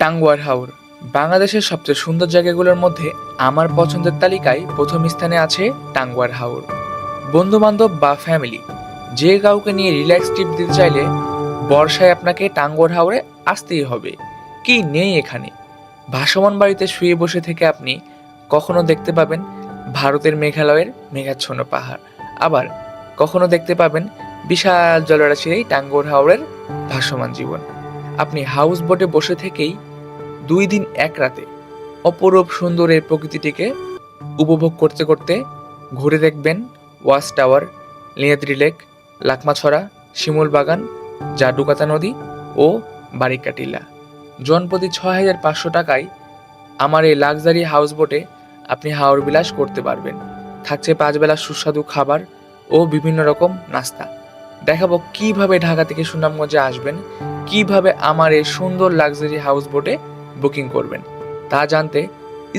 টাঙ্গুয়ার হাওর। বাংলাদেশের সবচেয়ে সুন্দর জায়গাগুলোর মধ্যে আমার পছন্দের তালিকায় প্রথম স্থানে আছে টাঙ্গুয়ার হাওর। বন্ধু বান্ধব বা ফ্যামিলি, যে কাউকে নিয়ে রিল্যাক্স ট্রিপ দিতে চাইলে বর্ষায় আপনাকে টাঙ্গুয়ার হাওরে আসতেই হবে। কি নেই এখানে? ভাসমান বাড়িতে শুয়ে বসে থেকে আপনি কখনো দেখতে পাবেন ভারতের মেঘালয়ের মেঘাচ্ছন্ন পাহাড়। আবার কখনো দেখতে পাবেন বিশাল জলরাশির এই টাঙ্গুয়ার হাওরের ভাসমান জীবন। আপনি হাউস বোটে বসে থেকেই দুই দিন এক রাতে অপরূপ সুন্দর এই প্রকৃতিটিকে উপভোগ করতে করতে ঘুরে দেখবেন watch tower, Niladri lake, Lakmachhara, Shimul Bagan Jadukata নদী ও বারিকাটিলা। জনপ্রতি ছয় হাজার পাঁচশো টাকায় আমার এই লাক্সারি হাউস বোটে আপনি হাওর বিলাস করতে পারবেন। থাকছে পাঁচ বেলা সুস্বাদু খাবার ও বিভিন্ন রকম নাস্তা। দেখাবো কীভাবে ঢাকা থেকে সুনামগঞ্জে আসবেন কীভাবে আমার এই সুন্দর লাক্সারি হাউস বোটে বুকিং করবেন, তা জানতে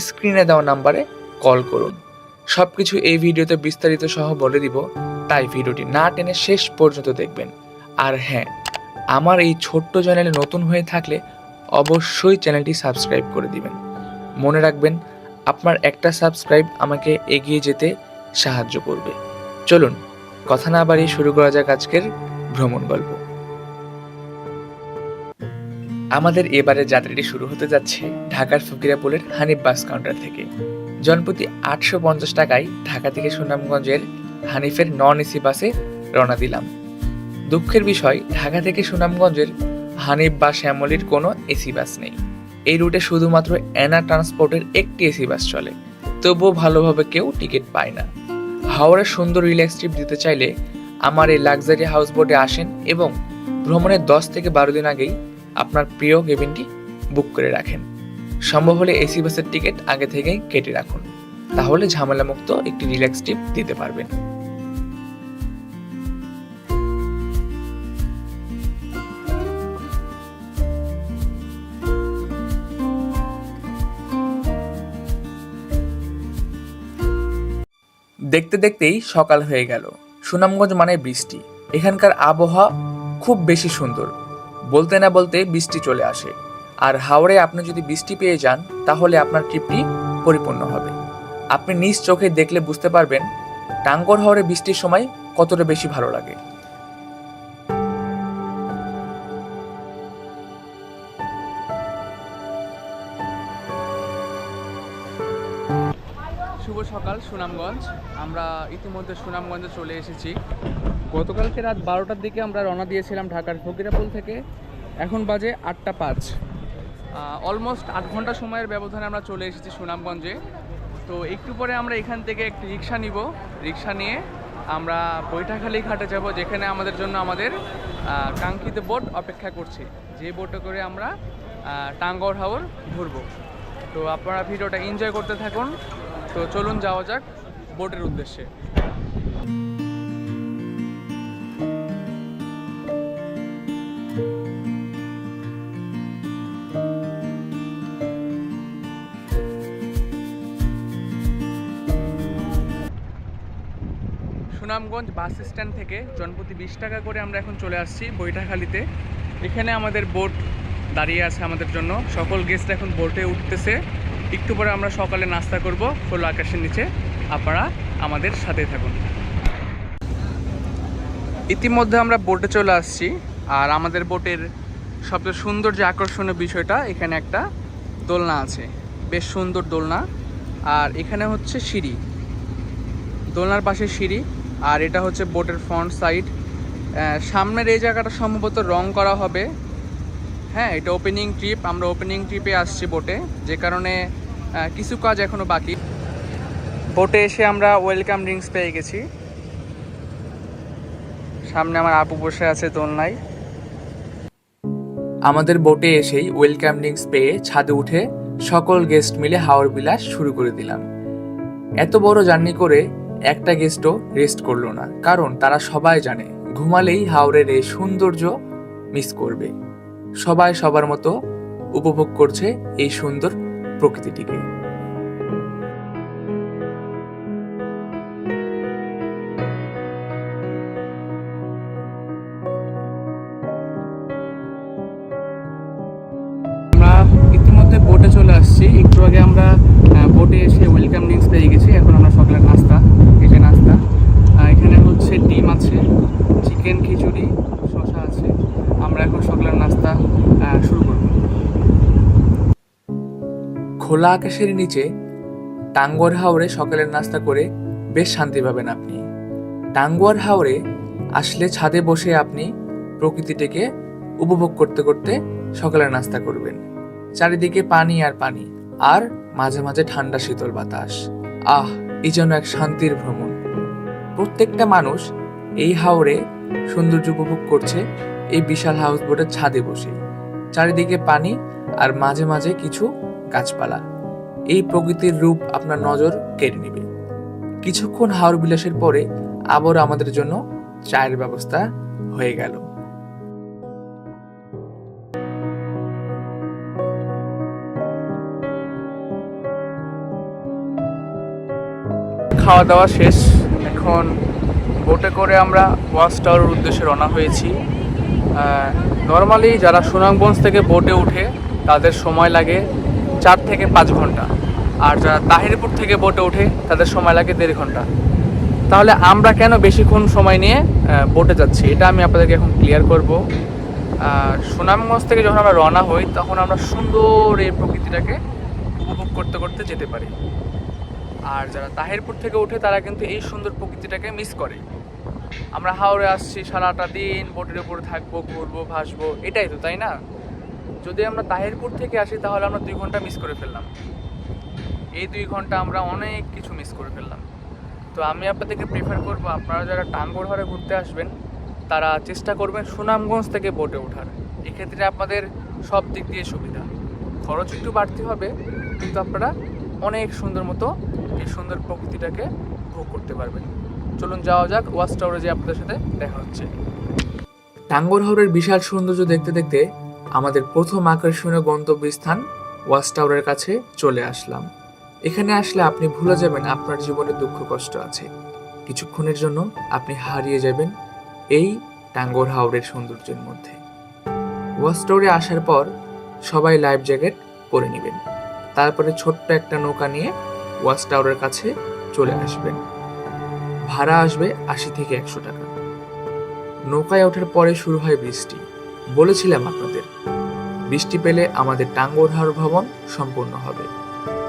স্ক্রিনে দেওয়া নাম্বারে কল করুন। সব কিছু এই ভিডিওতে বিস্তারিত সহ বলে দিব, তাই ভিডিওটি না টেনে শেষ পর্যন্ত দেখবেন। আর হ্যাঁ আমার এই ছোট্ট চ্যানেলে নতুন হয়ে থাকলে অবশ্যই চ্যানেলটি সাবস্ক্রাইব করে দিবেন। মনে রাখবেন, আপনার একটা সাবস্ক্রাইব আমাকে এগিয়ে যেতে সাহায্য করবে। চলুন, কথা না বাড়িয়ে শুরু করা যাক আজকের ভ্রমণ গল্প। আমাদের এবারে যাত্রাটি শুরু হতে যাচ্ছে ঢাকার ফকিরাপুলের হানিফ বাস কাউন্টার থেকে। জনপ্রতি আটশো পঞ্চাশ টাকায় ঢাকা থেকে সুনামগঞ্জের হানিফের নন এসি বাসে রওনা দিলাম। দুঃখের বিষয়, ঢাকা থেকে সুনামগঞ্জের হানিফ বা শ্যামলির কোনো এসি বাস নেই। এই রুটে শুধুমাত্র অ্যানা ট্রান্সপোর্টের একটি এসি বাস চলে। তবুও ভালোভাবে কেউ টিকিট পায় না। হাওড়ার সুন্দর রিল্যাক্স ট্রিপ দিতে চাইলে আমার এই লাক্সারি হাউস বোটে আসেন এবং ভ্রমণের দশ থেকে বারো দিন আগেই আপনার প্রিয় কেবিনটি বুক করে রাখেন। সম্ভব হলে এসি বাসের টিকিট আগে থেকেই কেটে রাখুন। তাহলে ঝামেলামুক্ত একটি রিল্যাক্স ট্রিপ দিতে পারবেন। দেখতে দেখতেই সকাল হয়ে গেল। সুনামগঞ্জ মানে বৃষ্টি। এখানকার আবহাওয়া খুব বেশি সুন্দর। বলতে না বলতে বৃষ্টি চলে আসে। আর হাওড়ে আপনি যদি বৃষ্টি পেয়ে যান, তাহলে আপনার ট্রিপটি পরিপূর্ণ হবে। আপনি নিজ চোখে দেখলে বুঝতে পারবেন, টাঙ্গর হাওড়ে বৃষ্টির সময় কতটা বেশি ভালো লাগে। শুভ সকাল, সুনামগঞ্জ। আমরা ইতিমধ্যে সুনামগঞ্জে চলে এসেছি। গতকালকে রাত বারোটার দিকে আমরা রওনা দিয়েছিলাম ঢাকার ফকিরাপুল থেকে। এখন বাজে আটটা পাঁচ। অলমোস্ট আট ঘণ্টা সময়ের ব্যবধানে আমরা চলে এসেছি সুনামগঞ্জে। তো একটু পরে আমরা এখান থেকে একটি রিক্সা নিব। রিক্সা নিয়ে আমরা বৈঠাখালী ঘাটে যাব, যেখানে আমাদের জন্য আমাদের কাঙ্ক্ষিত বোট অপেক্ষা করছে। যে বোটে করে আমরা টাঙ্গর হাওর ঘুরবো তো আপনারা ভিডিওটা এনজয় করতে থাকুন। তো চলুন যাওয়া যাক বোটের উদ্দেশ্যে। বাস স্ট্যান্ড থেকে জনপ্রতি বিশ টাকা করে আমরা এখন চলে আসছি বৈঠাখালিতে। এখানে আমাদের বোট দাঁড়িয়ে আছে আমাদের জন্য। সকল গেস্ট এখন বোটে উঠতেছে। একটু পরে আমরা সকালে নাস্তা করব খোলা আকাশের নিচে। আপনারা আমাদের সাথে থাকুন। ইতিমধ্যে আমরা বোটে চলে আসছি আর আমাদের বোটের সবচেয়ে সুন্দর যে আকর্ষণীয় বিষয়টা, এখানে একটা দোলনা আছে। বেশ সুন্দর দোলনা। আর এখানে হচ্ছে সিঁড়ি। দোলনার পাশে সিঁড়ি। আর এটা হচ্ছে বোটের ফ্রন্ট সাইড। সামনের এই জায়গাটা সম্ভবত রং করা হবে। হ্যাঁ এটা ওপেনিং ট্রিপ আমরা ওপেনিং ট্রিপে আসছি বোটে, যে কারণে কিছু কাজ এখনও বাকি। বোটে এসে আমরা ওয়েলকাম ড্রিঙ্কস পেয়ে গেছি। সামনে আমার আপু বসে আছে দোলনায়। আমাদের বোটে এসেই ওয়েলকাম ড্রিঙ্কস পেয়ে ছাদে উঠে সকল গেস্ট মিলে হাওড় বিলাস শুরু করে দিলাম। এত বড় জার্নি করে একটা গেস্টও রেস্ট করল না। কারণ তারা সবাই জানে, ঘুমালেই হাওড়ের এই সৌন্দর্য মিস করবে। সবাই সবার মতো উপভোগ করছে এই সুন্দর প্রকৃতিটিকে। আসছি। একটু আগে আমরা বোটে এসে ওয়েলকাম ড্রিঙ্কস পেয়ে গেছি। এখন আমরা সকালের নাস্তা যে নাস্তা। এখানে হচ্ছে ডিম আছে চিকেন খিচুড়ি শশা আছে। আমরা এখন সকালের নাস্তা শুরু করব। খোলা আকাশের নিচে টাঙ্গুয়ার হাওরে সকালের নাস্তা করে বেশ শান্তি পাবেন আপনি। টাঙ্গুয়ার হাওরে আসলে ছাদে বসে আপনি প্রকৃতিটিকে উপভোগ করতে করতে সকালের নাস্তা করবেন। চারিদিকে পানি আর পানি, আর মাঝে মাঝে ঠান্ডা শীতল বাতাস। আহ, এই যেন এক শান্তির ভ্রমণ। প্রত্যেকটা মানুষ এই হাওরে সৌন্দর্য উপভোগ করছে এই বিশাল হাউস বোটের ছাদে বসে। চারিদিকে পানি আর মাঝে মাঝে কিছু গাছপালা। এই প্রকৃতির রূপ আপনার নজর কেড়ে নেবে। কিছুক্ষণ হাওর বিলাসের পরে আবার আমাদের জন্য চায়ের ব্যবস্থা হয়ে গেল। খাওয়া দাওয়া শেষ। এখন বোটে করে আমরা ওয়াচ টাওয়ারের উদ্দেশ্যে রওনা হয়েছি। নর্মালি যারা সুনামগঞ্জ থেকে বোটে উঠে তাদের সময় লাগে চার থেকে পাঁচ ঘণ্টা। আর যারা তাহিরপুর থেকে বোটে ওঠে, তাদের সময় লাগে দেড় ঘণ্টা। তাহলে আমরা কেন বেশিক্ষণ সময় নিয়ে বোটে যাচ্ছি? এটা আমি আপনাদেরকে এখন ক্লিয়ার করব। সুনামগঞ্জ থেকে যখন আমরা রওনা হই, তখন আমরা সুন্দর এই প্রকৃতিটাকে উপভোগ করতে করতে যেতে পারি। আর যারা তাহিরপুর থেকে উঠে তারা কিন্তু এই সুন্দর প্রকৃতিটাকে মিস করে। আমরা হাওড়ে আসছি, সারাটা দিন বোটের উপরে থাকব, ঘুরবো, ভাসবো, এটাই তো, তাই না? যদি আমরা তাহিরপুর থেকে আসি, তাহলে আমরা দুই ঘণ্টা মিস করে ফেললাম। এই দুই ঘণ্টা আমরা অনেক কিছু মিস করে ফেললাম। তো আমি আপনাদেরকে প্রেফার করব, আপনারা যারা টাঙ্গর ঘরে ঘুরতে আসবেন, তারা চেষ্টা করবেন সুনামগঞ্জ থেকে বোটে ওঠার। এক্ষেত্রে আপনাদের সব দিক দিয়ে সুবিধা। খরচ একটু বাড়তি হবে, কিন্তু আপনারা অনেক সুন্দর মতো এই সুন্দর প্রকৃতিটাকে ভোগ করতে পারবেন। চলুন যাওয়া যাক, ওয়াচ টাওয়ারে যে আপনাদের সাথে দেখা হচ্ছে। টাঙ্গর হাওরের বিশাল সৌন্দর্য দেখতে দেখতে আমাদের প্রথম আকর্ষণীয় গন্তব্যস্থান ওয়াচ টাওয়ারের কাছে চলে আসলাম। এখানে আসলে আপনি ভুলে যাবেন আপনার জীবনে দুঃখ কষ্ট আছে। কিছুক্ষণের জন্য আপনি হারিয়ে যাবেন এই টাঙ্গর হাওরের সৌন্দর্যের মধ্যে। ওয়াচ টাওয়ারে আসার পর সবাই লাইফ জ্যাকেট পরে নেবেন। তারপরে ছোট্ট একটা নৌকা নিয়ে ওয়াচ টাওয়ারের কাছে চলে আসবেন ভাড়া আসবে আশি থেকে একশো টাকা। নৌকায় ওঠার পরে শুরু হয় বৃষ্টি। বলেছিলাম আপনাদের, বৃষ্টি পেলে আমাদের টাঙ্গর হাওর ভবন সম্পূর্ণ হবে।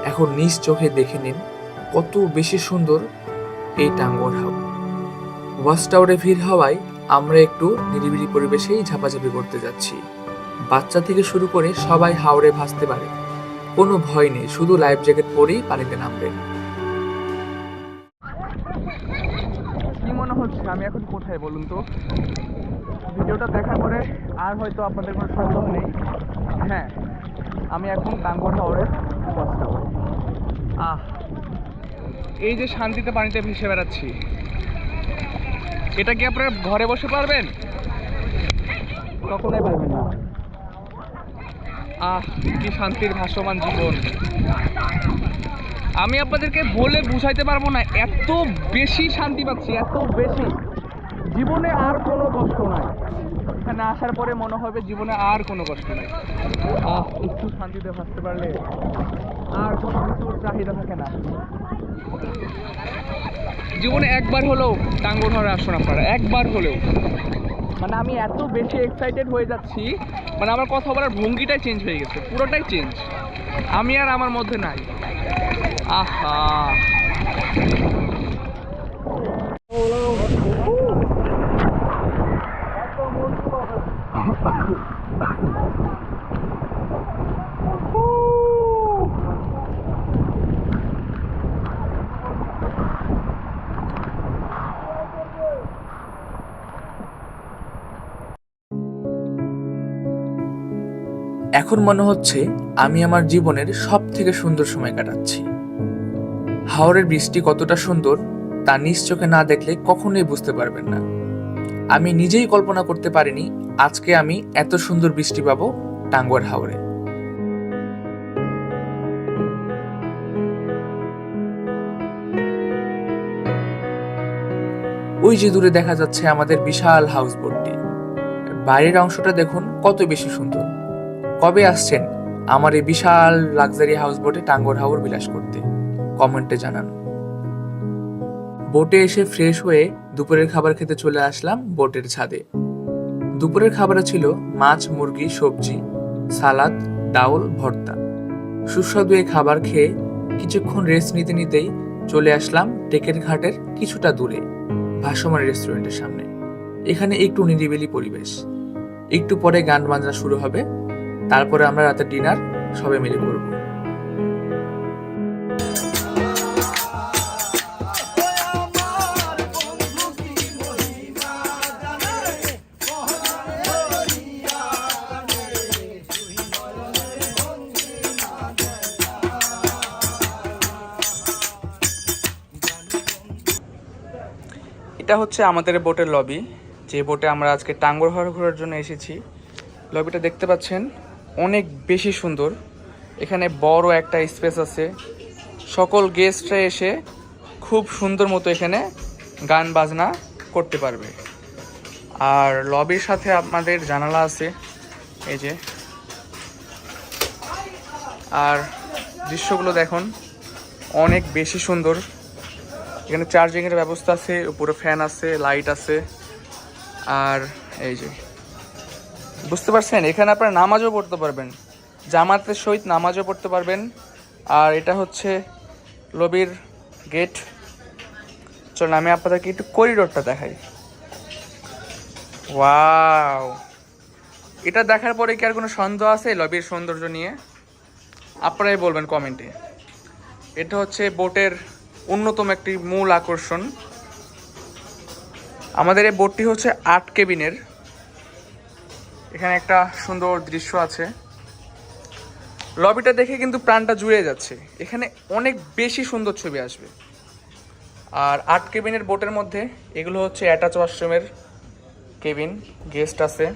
এখন নিজ চোখে দেখে নিন কত বেশি সুন্দর এই টাঙ্গর হাওর ওয়াচ টাওয়ারে ভিড় হওয়ায় আমরা একটু নিরিবিলি পরিবেশেই ঝাপাঝাপি করতে যাচ্ছি। বাচ্চা থেকে শুরু করে সবাই হাওড়ে ভাসতে পারে। কোনো ভয় নেই, শুধু লাইফ জ্যাকেট পরেই পানিতে নামবেন কি মনে হচ্ছে? আমি এখন কোথায় বলুন তো? ভিডিওটা দেখার পরে আর হয়তো আপনাদের কোনো সন্দেহ নেই। হ্যাঁ আমি এখন টাঙ্গর হাওড়ের আহ, এই যে শান্তিতে পানিতে ভেসে বেড়াচ্ছি, এটা কি আপনারা ঘরে বসে পারবেন? কখনোই পারবেন না। আহ, কি শান্তির ভাসমান জীবন। আমি আপনাদেরকে বলে বুঝাইতে পারব না, এত বেশি শান্তি পাচ্ছি, এত বেশি। জীবনে আর কোনো কষ্ট নাই। এখানে আসার পরে মনে হবে জীবনে আর কোনো কষ্ট নাই। আহ, একটু শান্তিতে ভাসতে পারলে আর কোনো কিছুর চাহিদা থাকে না। জীবনে একবার হলেও টাঙ্গর ঘরে আসুন আপনারা, একবার হলেও। মানে আমি এত বেশি এক্সাইটেড হয়ে যাচ্ছি মানে আমার কথা বলার ভঙ্গিটাই চেঞ্জ হয়ে গেছে, পুরোটাই চেঞ্জ আমি আর আমার মধ্যে নাই। আহা। এখন মনে হচ্ছে আমি আমার জীবনের সব থেকে সুন্দর সময় কাটাচ্ছি। হাওড়ের বৃষ্টি কতটা সুন্দর, তা নিজ চোখে না দেখলে কখনোই বুঝতে পারবেন না। আমি নিজেই কল্পনা করতে পারিনি আজকে আমি এত সুন্দর বৃষ্টি পাবো টাঙ্গুয়ার হাওড়ে ওই যে দূরে দেখা যাচ্ছে আমাদের বিশাল হাউস বোটটি বাইরের অংশটা দেখুন কত বেশি সুন্দর। কবে আসছেন? আমার এই বিশাল লাক্সারি হাউস বোটে টাঙ্গর হাওর বিলাস করতে। কমেন্টে জানান। বোটে এসে ফ্রেশ হয়ে দুপুরের খাবার খেতে চলে আসলাম বোটের ছাদে। দুপুরের খাবারে ছিল মাছ, মুরগি, সবজি, সালাদ, ডাউল, ভর্তা। সুস্বাদু এই খাবার খেয়ে কিছুক্ষণ রেস্ট নিতে নিতেই চলে আসলাম টেকের ঘাটের কিছুটা দূরে, ভাসমান রেস্টুরেন্টের সামনে। এখানে একটু নিরিবিলি পরিবেশ। একটু পরে গান বাজনা শুরু হবে। তারপরে আমরা রাতের ডিনার সবাই মিলে করব। এটা হচ্ছে আমাদের বোটের লবি যে বোটে আমরা আজকে টাঙ্গর হাওর ঘোরার জন্য এসেছি। লবিটা দেখতে পাচ্ছেন। অনেক বেশি সুন্দর। এখানে বড় একটা স্পেস আছে। সকল গেস্টরা এসে খুব সুন্দর মতো এখানে গান বাজনা করতে পারবে। আর লবির সাথে আপনাদের জানালা আছে। এই যে। আর দৃশ্যগুলো দেখুন। অনেক বেশি সুন্দর। এখানে চার্জিংয়ের ব্যবস্থা আছে। উপরে ফ্যান আছে লাইট আছে। আর এই যে। বুঝতে পারছেন? এখানে আপনারা নামাজও পড়তে পারবেন। জামাতের সহিত নামাজও পড়তে পারবেন। আর এটা হচ্ছে লবির গেট। চলুন, আমি আপনাদেরকে একটু করিডোরটা দেখাই। ওয়াও! এটা দেখার পরে কি আর কোনো সন্দেহ আছে লবির সৌন্দর্য নিয়ে? আপনারাই বলবেন কমেন্টে। এটা হচ্ছে বোটের অন্যতম একটি মূল আকর্ষণ। আমাদের এই বোটটি হচ্ছে আট কেবিনের। এখানে একটা সুন্দর দৃশ্য আছে। লবিটা দেখে কিন্তু প্রাণটা জুড়ে যাচ্ছে। এখানে অনেক বেশি সুন্দর ছবি আসবে। আর আট কেবিনের বোটের মধ্যে এগুলো হচ্ছে অ্যাটাচ ওয়াশরুমের কেবিন গেস্ট আছে।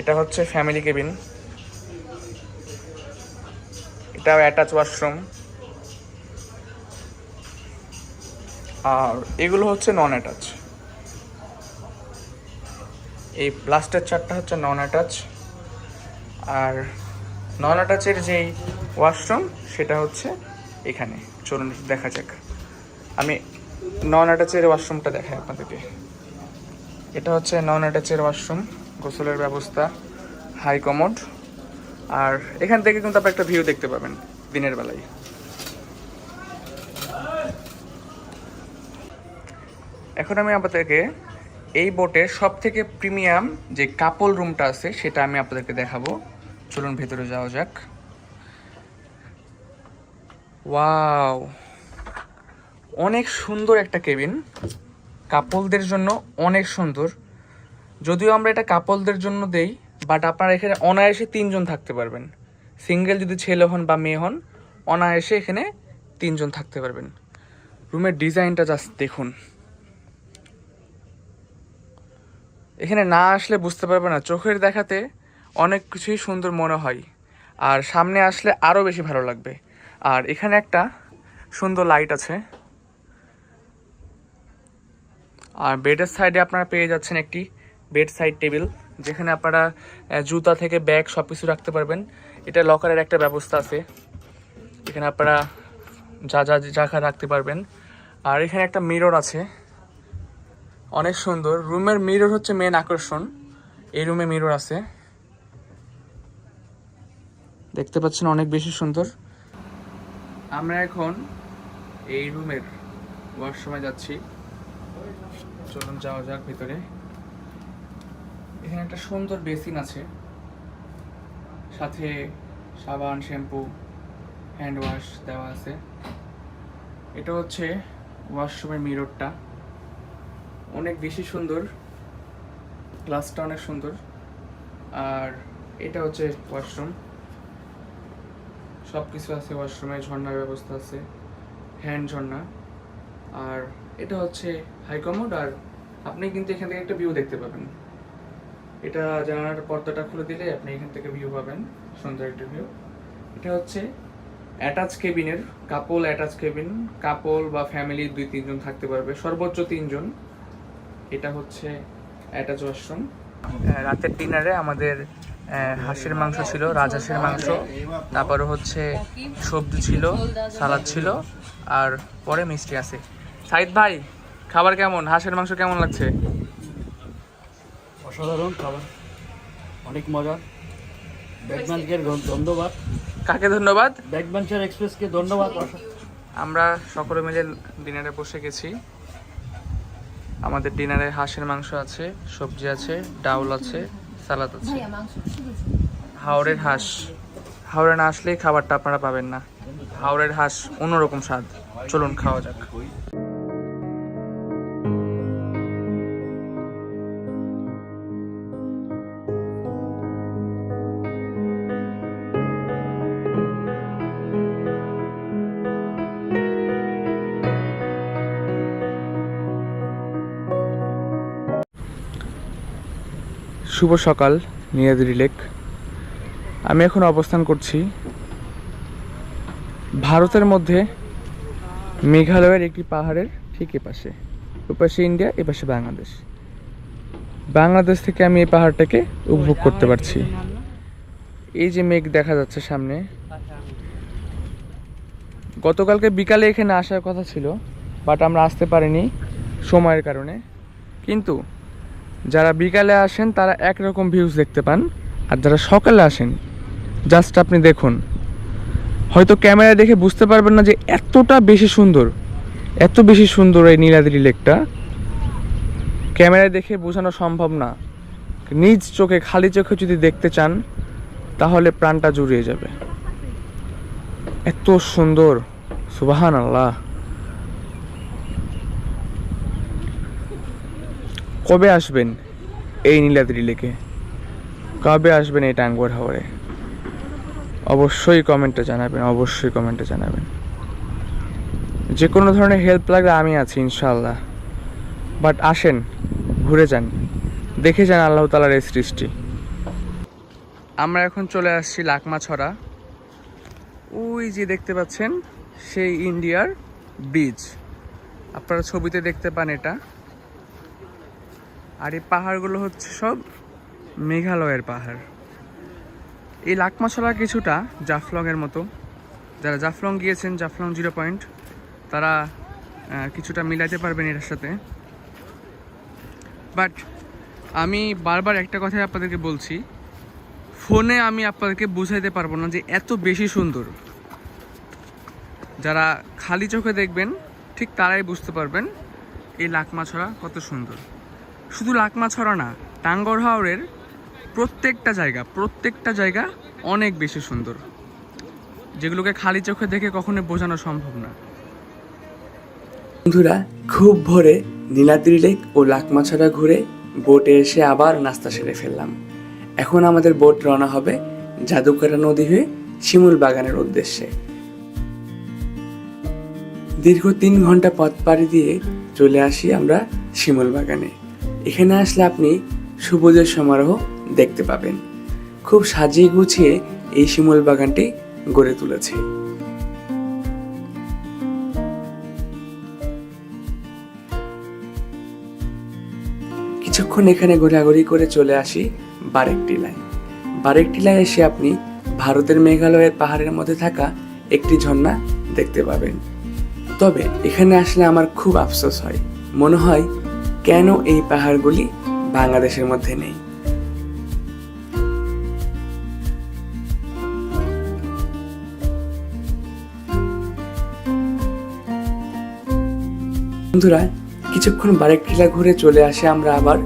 এটা হচ্ছে ফ্যামিলি কেবিন। এটাও অ্যাটাচ ওয়াশরুম আর এগুলো হচ্ছে নন অ্যাটাচ এই লাস্টের চারটা হচ্ছে নন অ্যাটাচ আর নন অ্যাটাচের যেই ওয়াশরুম সেটা হচ্ছে এখানে। চলুন দেখা যাক। আমি নন অ্যাটাচের ওয়াশরুমটা দেখাই আপনাদেরকে। এটা হচ্ছে নন অ্যাটাচের ওয়াশরুম গোসলের ব্যবস্থা হাই কমোড আর এখান থেকে কিন্তু আপনি একটা ভিউ দেখতে পাবেন দিনের বেলায়। এখন আমি আপনাদেরকে এই বোটের সব থেকে প্রিমিয়াম যে কাপল রুমটা আছে, সেটা আমি আপনাদেরকে দেখাবো। চলুন ভেতরে যাওয়া যাক। ওয়াও অনেক সুন্দর একটা কেবিন কাপলদের জন্য অনেক সুন্দর। যদিও আমরা এটা কাপলদের জন্য দেই বাট আপনারা এখানে অনায়াসে তিনজন থাকতে পারবেন। সিঙ্গেল যদি ছেলে হন বা মেয়ে হন, অনায়াসে এখানে তিনজন থাকতে পারবেন। রুমের ডিজাইনটা জাস্ট দেখুন। এখানে না আসলে বুঝতে পারবে না। চোখের দেখাতে অনেক কিছুই সুন্দর মনে হয়। আর সামনে আসলে আরও বেশি ভালো লাগবে। আর এখানে একটা সুন্দর লাইট আছে। আর বেডের সাইডে আপনারা পেয়ে যাচ্ছেন একটি বেড সাইড টেবিল যেখানে আপনারা জুতা থেকে ব্যাগ সব কিছু রাখতে পারবেন। এটা লকারের একটা ব্যবস্থা আছে। এখানে আপনারা যা যা যা রাখতে পারবেন। আর এখানে একটা মিরর আছে। অনেক সুন্দর। রুমের মিরর হচ্ছে মেন আকর্ষণ। এই রুমে মিরর আছে। দেখতে পাচ্ছেন অনেক বেশি সুন্দর। আমরা এখন এই রুমের ওয়াশরুমে যাচ্ছি। চলুন যাওয়া যাক ভিতরে। এখানে একটা সুন্দর বেসিন আছে। সাথে সাবান, শ্যাম্পু হ্যান্ড ওয়াশ দেওয়া আছে। এটা হচ্ছে ওয়াশরুমের মিররটা অনেক বেশি সুন্দর গ্লাসটা অনেক সুন্দর। আর এটা হচ্ছে ওয়াশরুম সব কিছু আছে ওয়াশরুমে ঝর্ণার ব্যবস্থা আছে হ্যান্ড ঝর্ণা। আর এটা হচ্ছে হাইকমোড আর আপনি কিন্তু এখান থেকে একটা ভিউ দেখতে পাবেন। এটা জানালার পর্দাটা খুলে দিলে আপনি এখান থেকে ভিউ পাবেন, সুন্দর একটা ভিউ এটা হচ্ছে অ্যাটাচ কেবিনের কাপল অ্যাটাচ কেবিন কাপল বা ফ্যামিলি দুই তিনজন থাকতে পারবে, সর্বোচ্চ তিনজন। এটা হচ্ছে অ্যাটাচ ওয়াশরুম রাতের ডিনারে আমাদের হাঁসের মাংস ছিল রাজহাঁসের মাংস। তারপরে হচ্ছে সবজি ছিল সালাদ ছিল আর পরে মিষ্টি আছে। সাইদ ভাই খাবার কেমন? হাঁসের মাংস কেমন লাগছে? অসাধারণ খাবার। অনেক মজা। ব্যাকবেঞ্চকে ধন্যবাদ। কাকে ধন্যবাদ? ব্যাকবেঞ্চার এক্সপ্রেসকে ধন্যবাদ। আমরা সকলে মিলে ডিনারে বসে গেছি। আমাদের ডিনারে হাঁসের মাংস আছে সবজি আছে ডাউল আছে সালাদ আছে। হাওড়ের হাঁস। হাওড়ে না আসলেই খাবারটা আপনারা পাবেন না। হাওড়ের হাঁস অন্যরকম স্বাদ। চলুন খাওয়া যাক। শুভ সকাল নীলাদ্রি লেক আমি এখন অবস্থান করছি ভারতের মধ্যে মেঘালয়ের একটি পাহাড়ের ঠিক এপাশে ওপাশে ইন্ডিয়া, এপাশে বাংলাদেশ। বাংলাদেশ থেকে আমি এই পাহাড়টাকে উপভোগ করতে পারছি। এই যে মেঘ দেখা যাচ্ছে সামনে, গতকালকে বিকালে এখানে আসার কথা ছিল, বাট আমরা আসতে পারিনি সময়ের কারণে। কিন্তু যারা বিকালে আসেন, তারা একরকম ভিউজ দেখতে পান। আর যারা সকালে আসেন জাস্ট আপনি দেখুন। হয়তো ক্যামেরা দেখে বুঝতে পারবেন না যে এতটা বেশি সুন্দর, এত বেশি সুন্দর এই নীলাদ্রি লেকটা। ক্যামেরায় দেখে বোঝানো সম্ভব না। নিজ চোখে, খালি চোখে যদি দেখতে চান, তাহলে প্রাণটা জুড়িয়ে যাবে। এত সুন্দর। সুবাহান আল্লাহ কবে আসবেন এই নীলাদ্রি লেকে? কবে আসবেন এই টাঙ্গুয়ার হাওড়ে অবশ্যই কমেন্টে জানাবেন, অবশ্যই কমেন্টে জানাবেন। যে কোনো ধরনের হেল্প লাগলে আমি আছি ইনশাল্লাহ বাট আসেন, ঘুরে যান। দেখে যান আল্লাহ তালার এই সৃষ্টি। আমরা এখন চলে আসছি লাকমা ছড়া ওই যে দেখতে পাচ্ছেন, সেই ইন্ডিয়ার ব্রিজ আপনারা ছবিতে দেখতে পান এটা। আর এই পাহাড়গুলো হচ্ছে সব মেঘালয়ের পাহাড়। এই লাকমাছলা কিছুটা জাফলংয়ের মতো। যারা জাফলং গিয়েছেন, জাফলং জিরো পয়েন্ট, তারা কিছুটা মিলাতে পারবেন এটার সাথে। বাট আমি বারবার একটা কথাই আপনাদেরকে বলছি, ফোনে আমি আপনাদেরকে বুঝাইতে পারব না যে এত বেশি সুন্দর। যারা খালি চোখে দেখবেন, ঠিক তারাই বুঝতে পারবেন এই লাকমাছড়া কত সুন্দর। শুধু লাকমাছড়া না, টাঙ্গর হাওড়ের প্রত্যেকটা জায়গা প্রত্যেকটা জায়গা অনেক বেশি সুন্দর। যেগুলোকে খালি চোখে দেখে কখনো বোঝানো সম্ভব না। বন্ধুরা, খুব ভোরে নীলাদ্রি লেক ও লাকমাছড়া ঘুরে বোটে এসে আবার নাস্তা সেরে ফেললাম। এখন আমাদের বোট রওনা হবে জাদুকরা নদী হয়ে শিমুল বাগানের উদ্দেশ্যে। দীর্ঘ তিন ঘণ্টা পথ পাড়ি দিয়ে চলে আসি আমরা শিমুল বাগানে। এখানে আসলে আপনি সবুজের সমারোহ দেখতে পাবেন। খুব সাজিয়ে গুছিয়ে এই শিমুল বাগানটি গড়ে তুলেছে। কিছুক্ষণ এখানে ঘোরাঘুরি করে চলে আসি বারেক টিলায় বারেক টিলায় এসে আপনি ভারতের মেঘালয়ের পাহাড়ের মধ্যে থাকা একটি ঝর্ণা দেখতে পাবেন। তবে এখানে আসলে আমার খুব আফসোস হয়। মনে হয় কেন এই পাহাড়গুলি বাংলাদেশের মধ্যে নেই? বন্ধুরা, কিছুক্ষণ বারেক টিলা ঘুরে চলে আসে আমরা আবার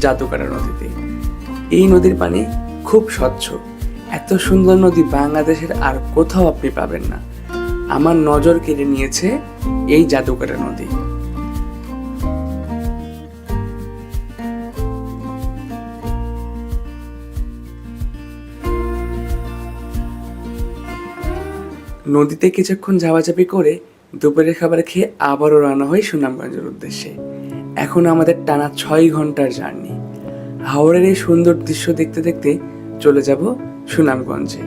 জাদুকারা নদীতে। এই নদীর পানি খুব স্বচ্ছ। এত সুন্দর নদী বাংলাদেশের আর কোথাও আপনি পাবেন না। আমার নজর কেড়ে নিয়েছে এই জাদুকারা নদী। নদীতে কিছুক্ষণ ঝাপাঝাপি করে দুপুরের খাবার খেয়ে আবারও রান্না হয় সুনামগঞ্জের উদ্দেশ্যে। এখন আমাদের টানা ছয় ঘণ্টার জার্নি। হাওড়ের এই সুন্দর দৃশ্য দেখতে দেখতে চলে যাব সুনামগঞ্জে।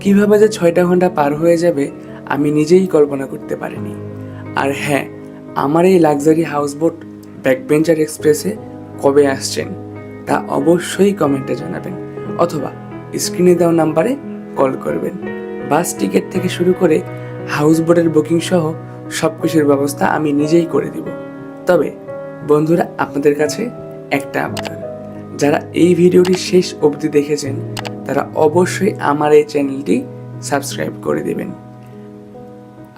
কীভাবে যে ছয়টা ঘণ্টা পার হয়ে যাবে, আমি নিজেই কল্পনা করতে পারিনি। আর হ্যাঁ আমার এই লাক্সারি হাউসবোট ব্যাকবেঞ্চার এক্সপ্রেসে কবে আসছেন, তা অবশ্যই কমেন্টে জানাবেন, অথবা স্ক্রিনে দেওয়া নাম্বারে কল করবেন। বাস টিকিট থেকে শুরু করে হাউস বোটের বুকিং সহ সব কিছুর ব্যবস্থা আমি নিজেই করে দিব। তবে বন্ধুরা, আপনাদের কাছে একটা আবদার যারা এই ভিডিওটি শেষ অবধি দেখেছেন, তারা অবশ্যই আমার এই চ্যানেলটি সাবস্ক্রাইব করে দেবেন।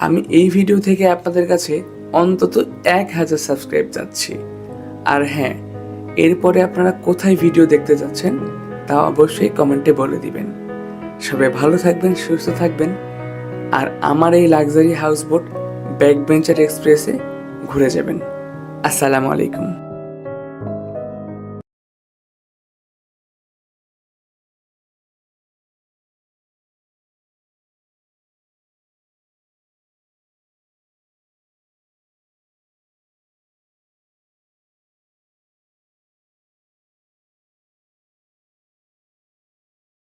আমি এই ভিডিও থেকে আপনাদের কাছে অন্তত এক হাজার সাবস্ক্রাইব চাচ্ছি আর হ্যাঁ এরপরে আপনারা কোথায় ভিডিও দেখতে যাচ্ছেন, তা অবশ্যই কমেন্টে বলে দিবেন। সবাই ভালো থাকবেন, সুস্থ থাকবেন। আর আমার এই luxury house boat back bencher এক্সপ্রেসে ঘুরে যাবেন। আসসালামু আলাইকুম।